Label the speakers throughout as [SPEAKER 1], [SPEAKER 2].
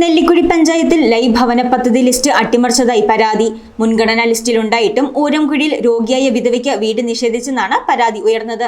[SPEAKER 1] Nellikuzhi പഞ്ചായത്തിൽ life ഭവന പദ്ധതി ലിസ്റ്റ് അട്ടിമറിച്ചതായി പരാതി. മുൻഗണനാ ലിസ്റ്റിലുണ്ടായിട്ടും ഊരംകുഴിയിൽ രോഗിയായ വിധവയ്ക്ക് വീട് നിഷേധിച്ചെന്നാണ് പരാതി ഉയർന്നത്.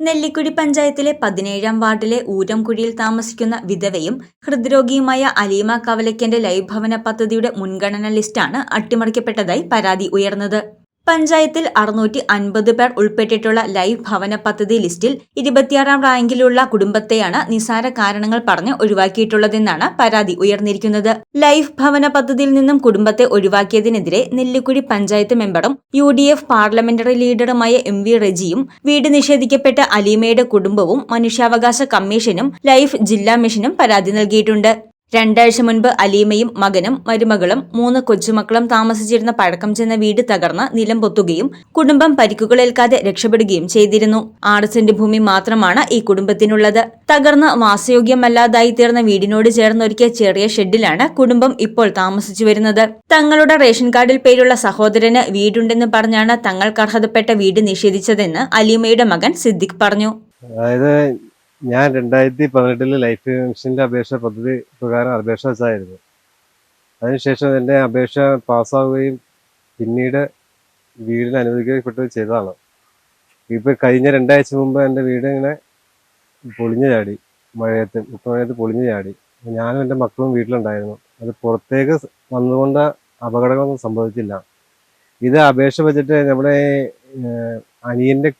[SPEAKER 1] നെല്ലിക്കുഴി പഞ്ചായത്തിലെ പതിനേഴാം വാർഡിലെ ഊരംകുഴിയിൽ താമസിക്കുന്ന വിധവയും ഹൃദ്രോഗിയുമായ അലീമ കവലയ്ക്കന്റെ ലൈവ് ഭവന പദ്ധതിയുടെ മുൻഗണനാ ലിസ്റ്റാണ് അട്ടിമറിക്കപ്പെട്ടതായി പരാതി ഉയർന്നത്. പഞ്ചായത്തിൽ അറുന്നൂറ്റി അൻപത് പേർ ഉൾപ്പെട്ടിട്ടുള്ള ലൈഫ് ഭവന പദ്ധതി ലിസ്റ്റിൽ ഇരുപത്തിയാറാം റാങ്കിലുള്ള കുടുംബത്തെയാണ് നിസാര കാരണങ്ങൾ പറഞ്ഞ് ഒഴിവാക്കിയിട്ടുള്ളതെന്നാണ് പരാതി ഉയർന്നിരിക്കുന്നത്. ലൈഫ് ഭവന പദ്ധതിയിൽ നിന്നും കുടുംബത്തെ ഒഴിവാക്കിയതിനെതിരെ നെല്ലിക്കുടി പഞ്ചായത്ത് മെമ്പറും യു ഡി എഫ് പാർലമെന്ററി ലീഡറുമായ എം വി റജിയും വീട് നിഷേധിക്കപ്പെട്ട അലീമയുടെ കുടുംബവും മനുഷ്യാവകാശ കമ്മീഷനും ലൈഫ് ജില്ലാ മിഷനും പരാതി നൽകിയിട്ടുണ്ട്. രണ്ടാഴ്ച മുൻപ് അലീമയും മകനും മരുമകളും മൂന്ന് കൊച്ചുമക്കളും താമസിച്ചിരുന്ന പഴക്കം ചെന്ന വീട് തകർന്ന് നിലം പൊത്തുകയും കുടുംബം പരിക്കുകളേൽക്കാതെ രക്ഷപ്പെടുകയും ചെയ്തിരുന്നു. ആറ് സെന്റ് ഭൂമി മാത്രമാണ് ഈ കുടുംബത്തിനുള്ളത്. തകർന്ന് വാസയോഗ്യമല്ലാതായി തീർന്ന വീടിനോട് ചേർന്നൊരുക്കിയ ചെറിയ ഷെഡിലാണ് കുടുംബം ഇപ്പോൾ താമസിച്ചു വരുന്നത്. തങ്ങളുടെ റേഷൻ കാർഡിൽ പേരുള്ള സഹോദരന് വീടുണ്ടെന്ന് പറഞ്ഞാണ് തങ്ങൾക്ക് അർഹതപ്പെട്ട വീട് നിഷേധിച്ചതെന്ന് അലീമയുടെ മകൻ സിദ്ദിഖ് പറഞ്ഞു.
[SPEAKER 2] അതായത് ഞാൻ രണ്ടായിരത്തി പതിനെട്ടിൽ ലൈഫ് മിഷന്റെ അപേക്ഷ പദ്ധതി പ്രകാരം അപേക്ഷ വെച്ചായിരുന്നു അതിനുശേഷം എന്റെ അപേക്ഷ പാസ്സാവുകയും പിന്നീട് വീടിന് അനുവദിക്കപ്പെട്ടത് ചെയ്തതാണ്. ഇപ്പോൾ കഴിഞ്ഞ രണ്ടാഴ്ച മുമ്പ് എന്റെ വീട് ഇങ്ങനെ പൊളിഞ്ഞു ചാടി. മഴയത്ത് ഉപ്പ മഴയത്ത് പൊളിഞ്ഞു ചാടി. ഞാനും എന്റെ മക്കളും വീട്ടിലുണ്ടായിരുന്നു. അത് പുറത്തേക്ക് വന്നുകൊണ്ട് അപകടങ്ങളൊന്നും സംഭവിച്ചില്ല. ഇത് അപേക്ഷ വെച്ചിട്ട് നമ്മുടെ അനിയന്റെ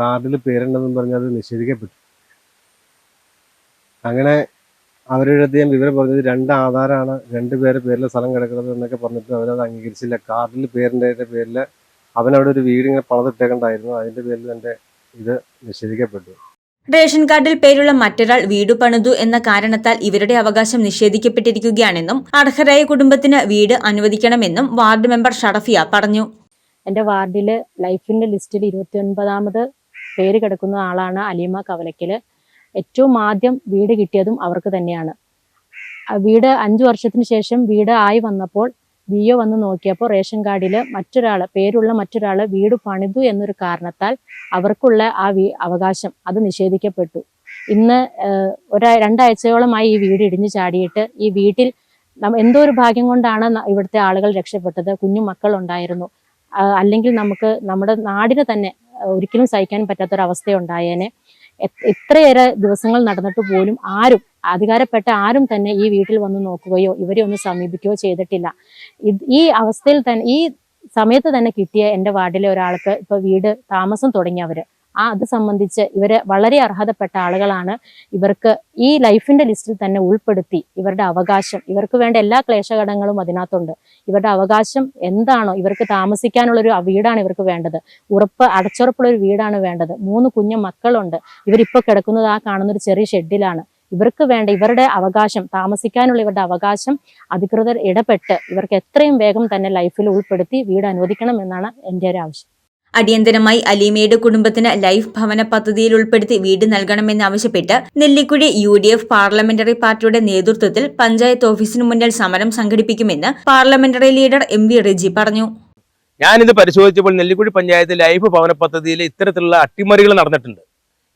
[SPEAKER 2] കാർഡിൽ പേരുണ്ടെന്നും പറഞ്ഞ് അത് നിഷേധിക്കപ്പെട്ടു. അങ്ങനെ അവരുടെ അടുത്ത് ഞാൻ വിവരം പറഞ്ഞത് രണ്ട് ആധാരാണ്. രണ്ട് പേരെ പേരിൽ സ്ഥലം കിടക്കുന്നത് എന്നൊക്കെ പറഞ്ഞിട്ട് അവരത് അംഗീകരിച്ചില്ല. കാർഡിൽ പേരിന്റെ പേരിൽ അവനവിടെ ഒരു വീട് ഇങ്ങനെ പണിതിട്ടേക്കണ്ടായിരുന്നു. അതിന്റെ പേരിൽ എന്റെ ഇത് നിഷേധിക്കപ്പെട്ടു.
[SPEAKER 1] റേഷൻ കാർഡിൽ പേരുള്ള മറ്റൊരാൾ വീട് പണിതു എന്ന കാരണത്താൽ ഇവരുടെ അവകാശം നിഷേധിക്കപ്പെട്ടിരിക്കുകയാണെന്നും അർഹരായ കുടുംബത്തിന് വീട് അനുവദിക്കണമെന്നും വാർഡ് മെമ്പർ ഷറഫിയ പറഞ്ഞു.
[SPEAKER 3] എന്റെ വാർഡിൽ ലൈഫിന്റെ ലിസ്റ്റിൽ ഇരുപത്തി ഒൻപതാമത് പേര് കിടക്കുന്ന ആളാണ് അലീമ കവലയ്ക്കൽ ഏറ്റവും ആദ്യം വീട് കിട്ടിയതും അവർക്ക് തന്നെയാണ്. വീട് അഞ്ചു വർഷത്തിന് ശേഷം വീട് ആയി വന്നപ്പോൾ ബി ഒ വന്ന് നോക്കിയപ്പോൾ റേഷൻ കാർഡിൽ മറ്റൊരാൾ പേരുള്ള മറ്റൊരാൾ വീട് പണിതു എന്നൊരു കാരണത്താൽ അവർക്കുള്ള ആ അവകാശം അത് നിഷേധിക്കപ്പെട്ടു. ഇന്ന് ഒരാ രണ്ടാഴ്ചയോളമായി ഈ വീട് ഇടിഞ്ഞു ചാടിയിട്ട് ഈ വീട്ടിൽ എന്തോ ഒരു ഭാഗ്യം കൊണ്ടാണ് ഇവിടുത്തെ ആളുകൾ രക്ഷപ്പെട്ടത് കുഞ്ഞു മക്കൾ ഉണ്ടായിരുന്നു അല്ലെങ്കിൽ നമുക്ക് നമ്മുടെ നാടിന് തന്നെ ഒരിക്കലും സഹിക്കാൻ പറ്റാത്തൊരവസ്ഥയുണ്ടായേനെ. എ- ഇത്രയേറെ ദിവസങ്ങൾ നടന്നിട്ട് പോലും ആരും അധികാരപ്പെട്ട ആരും തന്നെ ഈ വീട്ടിൽ വന്ന് നോക്കുകയോ ഇവരെ ഒന്ന് സമീപിക്കുകയോ ചെയ്തിട്ടില്ല. ഈ അവസ്ഥയിൽ തന്നെ ഈ സമയത്ത് തന്നെ കിട്ടിയ എന്റെ വാർഡിലെ ഒരാൾക്ക് ഇപ്പൊ വീട് താമസം തുടങ്ങിയവര്. ആ അത് സംബന്ധിച്ച് ഇവരെ വളരെ അർഹതപ്പെട്ട ആളുകളാണ്. ഇവർക്ക് ഈ ലൈഫിന്റെ ലിസ്റ്റിൽ തന്നെ ഉൾപ്പെടുത്തി ഇവരുടെ അവകാശം ഇവർക്ക് വേണ്ട എല്ലാ ക്ലേശഘടകങ്ങളും അതിനകത്തുണ്ട്. ഇവരുടെ അവകാശം എന്താണോ ഇവർക്ക് താമസിക്കാനുള്ള ഒരു വീടാണ് ഇവർക്ക് വേണ്ടത്. ഉറപ്പ് അടച്ചുറപ്പുള്ള ഒരു വീടാണ് വേണ്ടത്. മൂന്ന് കുഞ്ഞു മക്കളുണ്ട്. ഇവരിപ്പോ കിടക്കുന്നത് ആ കാണുന്ന ഒരു ചെറിയ ഷെഡിലാണ്. ഇവർക്ക് വേണ്ട ഇവരുടെ അവകാശം താമസിക്കാനുള്ള ഇവരുടെ അവകാശം അധികൃതർ ഇടപെട്ട് ഇവർക്ക് എത്രയും വേഗം തന്നെ ലൈഫിൽ ഉൾപ്പെടുത്തി വീട് അനുവദിക്കണം എന്നാണ് എന്റെ ഒരു ആവശ്യം.
[SPEAKER 1] അടിയന്തരമായി അലീമയുടെ കുടുംബത്തിന് ലൈഫ് ഭവന പദ്ധതിയിൽ ഉൾപ്പെടുത്തി വീട് നൽകണമെന്നാവശ്യപ്പെട്ട് Nellikuzhi U D F parliamentary പാർട്ടിയുടെ നേതൃത്വത്തിൽ പഞ്ചായത്ത് ഓഫീസിന് മുന്നിൽ സമരം സംഘടിപ്പിക്കുമെന്ന് parliamentary leader M V Riji പറഞ്ഞു.
[SPEAKER 4] ഞാനിത് പരിശോധിച്ചപ്പോൾ നെല്ലിക്കുഴി പഞ്ചായത്ത് ലൈഫ് ഭവന പദ്ധതിയിൽ ഇത്തരത്തിലുള്ള അട്ടിമറികൾ നടന്നിട്ടുണ്ട്.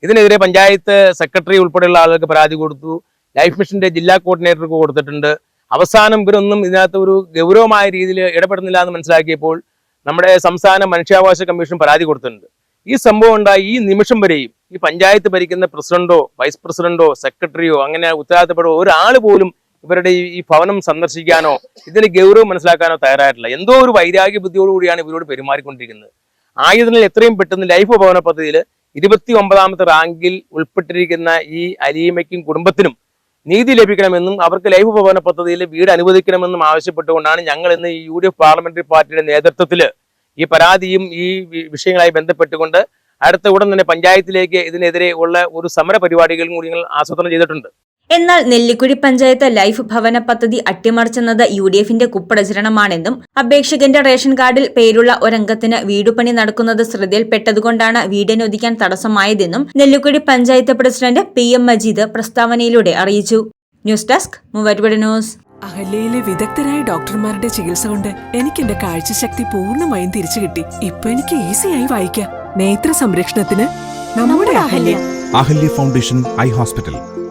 [SPEAKER 4] ഇതിനെതിരെ പഞ്ചായത്ത് സെക്രട്ടറി ഉൾപ്പെടെയുള്ള ആളുകൾക്ക് പരാതി കൊടുത്തു. ലൈഫ് മിഷന്റെ ജില്ലാ കോർഡിനേറ്റർക്ക് കൊടുത്തിട്ടുണ്ട്. അവസാനം ഇവരൊന്നും ഇതിനകത്ത് ഒരു ഗൗരവമായ രീതിയിൽ ഇടപെടുന്നില്ല എന്ന് മനസ്സിലാക്കിയപ്പോൾ നമ്മുടെ സംസ്ഥാന മനുഷ്യാവകാശ കമ്മീഷൻ പരാതി കൊടുത്തിട്ടുണ്ട്. ഈ സംഭവം ഉണ്ടായി ഈ നിമിഷം വരെയും ഈ പഞ്ചായത്ത് ഭരിക്കുന്ന പ്രസിഡന്റോ വൈസ് പ്രസിഡന്റോ സെക്രട്ടറിയോ അങ്ങനെ ഉത്തരവാദിത്തപ്പെടോ ഒരാൾ പോലും ഇവരുടെ ഈ- ഭവനം സന്ദർശിക്കാനോ ഇതിന് ഗൗരവം മനസ്സിലാക്കാനോ തയ്യാറായിട്ടില്ല. എന്തോ ഒരു വൈരാഗ്യ ബുദ്ധിയോടുകൂടിയാണ് ഇവരോട് പെരുമാറിക്കൊണ്ടിരിക്കുന്നത്. ആയതിനാൽ എത്രയും പെട്ടെന്ന് ലൈഫ് ഭവന പദ്ധതിയിൽ ഇരുപത്തി ഒമ്പതാമത്തെ റാങ്കിൽ ഉൾപ്പെട്ടിരിക്കുന്ന ഈ അലീമയ്ക്കും കുടുംബത്തിനും നീതി ലഭിക്കണമെന്നും അവർക്ക് ലൈഫ് ഭവന പദ്ധതിയിൽ വീട് അനുവദിക്കണമെന്നും ആവശ്യപ്പെട്ടുകൊണ്ടാണ് ഞങ്ങൾ ഇന്ന് ഈ യു ഡി എഫ് പാർലമെന്ററി പാർട്ടിയുടെ നേതൃത്വത്തിൽ ഈ പരാതിയും ഈ വിഷയങ്ങളായി ബന്ധപ്പെട്ടുകൊണ്ട് അടുത്ത ഉടൻ തന്നെ പഞ്ചായത്തിലേക്ക് ഇതിനെതിരെ ഉള്ള ഒരു സമര പരിപാടികളും കൂടി ഞങ്ങൾ ആസൂത്രണം ചെയ്തിട്ടുണ്ട്.
[SPEAKER 1] എന്നാൽ നെല്ലിക്കുഴി പഞ്ചായത്ത് ലൈഫ് ഭവന പദ്ധതി അട്ടിമറിച്ചെന്നത് യു ഡി എഫിന്റെ കുപ്രചരണമാണെന്നും അപേക്ഷകന്റെ റേഷൻ കാർഡിൽ പേരുള്ള ഒരംഗത്തിന് വീടുപണി നടക്കുന്നത് ശ്രദ്ധയിൽപ്പെട്ടതുകൊണ്ടാണ് വീടിനൊതിക്കാൻ തടസ്സമായതെന്നും Nellikuzhi panchayat president P M Majeed പ്രസ്താവനയിലൂടെ അറിയിച്ചു. News desk news.
[SPEAKER 5] അഹല്യയിലെ വിദഗ്ധരായ ഡോക്ടർമാരുടെ ചികിത്സ കൊണ്ട് എനിക്ക് എന്റെ കാഴ്ചശക്തി പൂർണമായും തിരിച്ചു കിട്ടി. ഇപ്പൊ എനിക്ക് ഈസിയായി വായിക്കാം. നേത്ര സംരക്ഷണത്തിന് നമ്മുടെ Ahalya.
[SPEAKER 6] Ahalya foundation eye hospital.